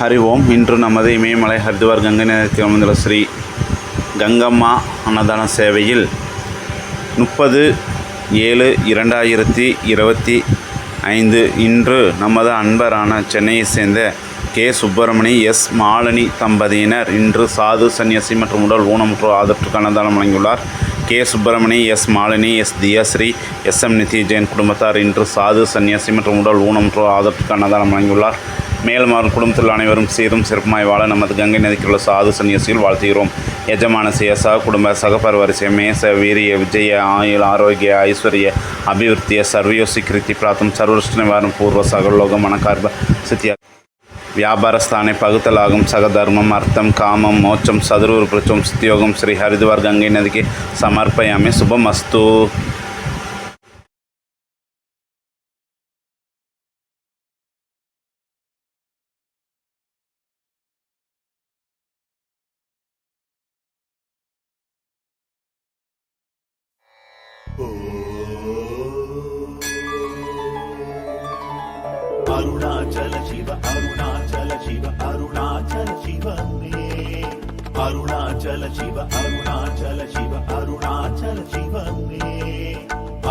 ஹரி ஓம் இன்று நமது இமயமலை ஹரித்வார் கங்கை நேரத்தில் அமைந்துள்ள ஸ்ரீ கங்கம்மா அன்னதான சேவையில் முப்பது ஏழு இரண்டாயிரத்தி இருபத்தி ஐந்து இன்று நமது அன்பரான சென்னையை சேர்ந்த கே. சுப்பிரமணி எஸ். மாலினி தம்பதியினர் இன்று சாது சன்னியாசி மற்றும் உடல் ஊனமுற்றோர் ஆதரவுக்கு அன்னதானம் வழங்கியுள்ளார். K. Subramani S. Malini S. Thiyasri S. M. Nidhi Jain குடும்பத்தார் இன்று சாது சன்னியாசி மற்றும் உடல் ஊனமுற்றோர் ஆதரவுக்கு அன்னதானம் வழங்கியுள்ளார். மேலும் அவர் குடும்பத்தில் அனைவரும் சீரும் சிறப்புமாய் வாழ நமது கங்கை நதிக்குள்ள சாது சன்னியசியில் வாழ்த்துகிறோம். எஜமான சேசா குடும்ப சகபர் வரிசை மேச வீரிய விஜய ஆயுள் ஆரோக்கிய ஐஸ்வர்ய அபிவிருத்திய சர்வயோசி கிருத்தி பிராத்தம் சர்வருஷ்ண பூர்வ சகலோக மனக்கார்ப சித்தியா. வியாபாரஸ்தானை பகுத்தலாகும் சகதர்மம் அர்த்தம் காமம் மோட்சம் சதுர்வருப்புச்சம் சித்தியோகம் ஸ்ரீ ஹரித்வார் கங்கை நதிக்கு சமர்ப்பயாமே. சுபமஸ்து. அருணாச்சல சிவ அருணாச்சல சிவ அருணாச்சல சிவமே. அருணாச்சல சிவ அருணாச்சல சிவ அருணாச்சல சிவமே.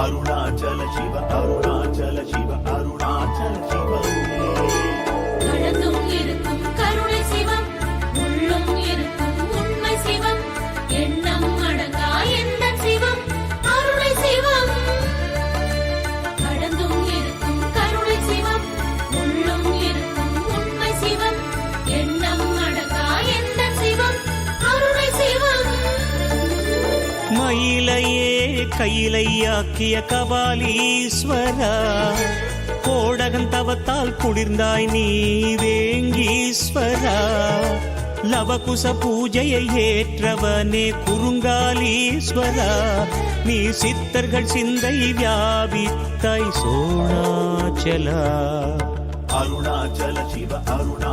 அருணாச்சல சிவ அருணாச்சல சிவ கோயிலையே கையிலையாக்கிய கபாலீஸ்வரா கோடகன் தவத்தால் குளிர்ந்தாய் நீ வேங்கீஸ்வரா. லவகுச பூஜையை ஏற்றவனே குறுங்காலீஸ்வரா. நீ சித்தர்கள் சிந்தை வியாபித்தாய் சோழாச்சலா. அருணாச்சல சிவ அருணா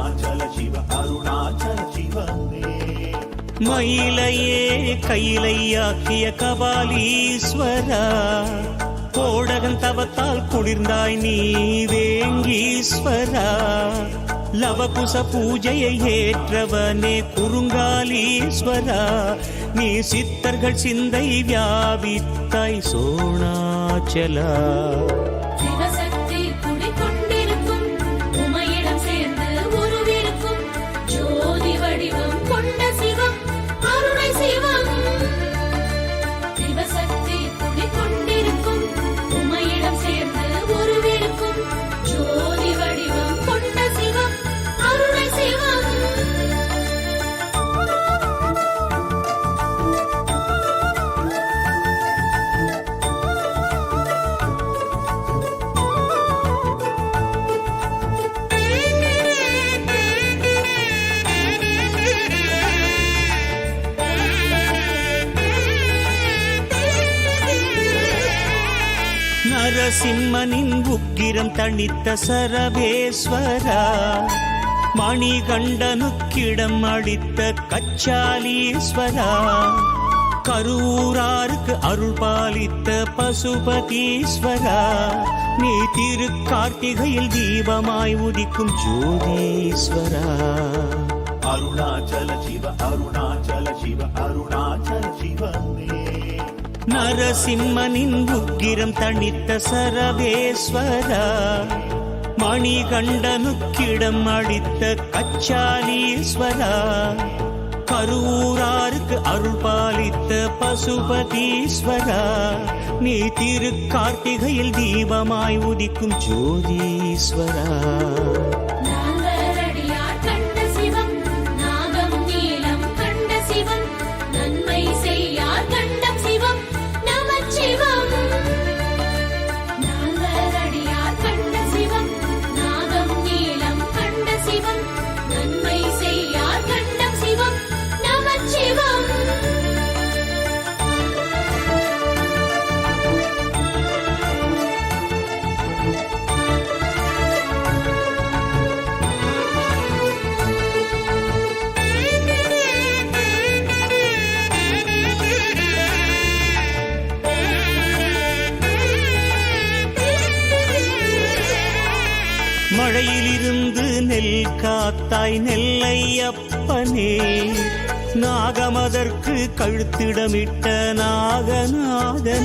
மயிலையே கையிலையாக்கிய கபாலீஸ்வரா கோடகன் தவத்தால் குளிர்ந்தாய் நீ வேங்கீஸ்வரா. லவகுச பூஜையை ஏற்றவனே குறுங்காலீஸ்வரா. நீ சித்தர்கள் சிந்தை வியாபித்தாய் சோணாச்சலா. நரசிம்மனின் உக்கிரம் தணித்த சரவேஸ்வரா. மணிகண்டனுக்கிடம் அளித்த கச்சாலீஸ்வரா. கரூராருக்கு அருள் பாலித்த பசுபதீஸ்வரா. நீ திரு கார்த்திகையில் தீபமாய் உதிக்கும் ஜோதீஸ்வரா. அருணாச்சல சிவ அருணாச்சல சிவ அருணாச்சல சிவமே நரசிம்மனின் உக்கிரம் தணித்த சரவேஸ்வரா மணிகண்டனுக்கிடம் அளித்த கச்சாலீஸ்வரா கரூராருக்கு அருள் பாலித்த பசுபதீஸ்வரா நீ திரு கார்த்திகையில் தீபமாய் உதிக்கும் ஜோதீஸ்வரா. இருந்து நெல் காத்தாய் நெல்லை அப்பனே நாகமதற்கு கழுத்திடமிட்ட நாகநாதனே.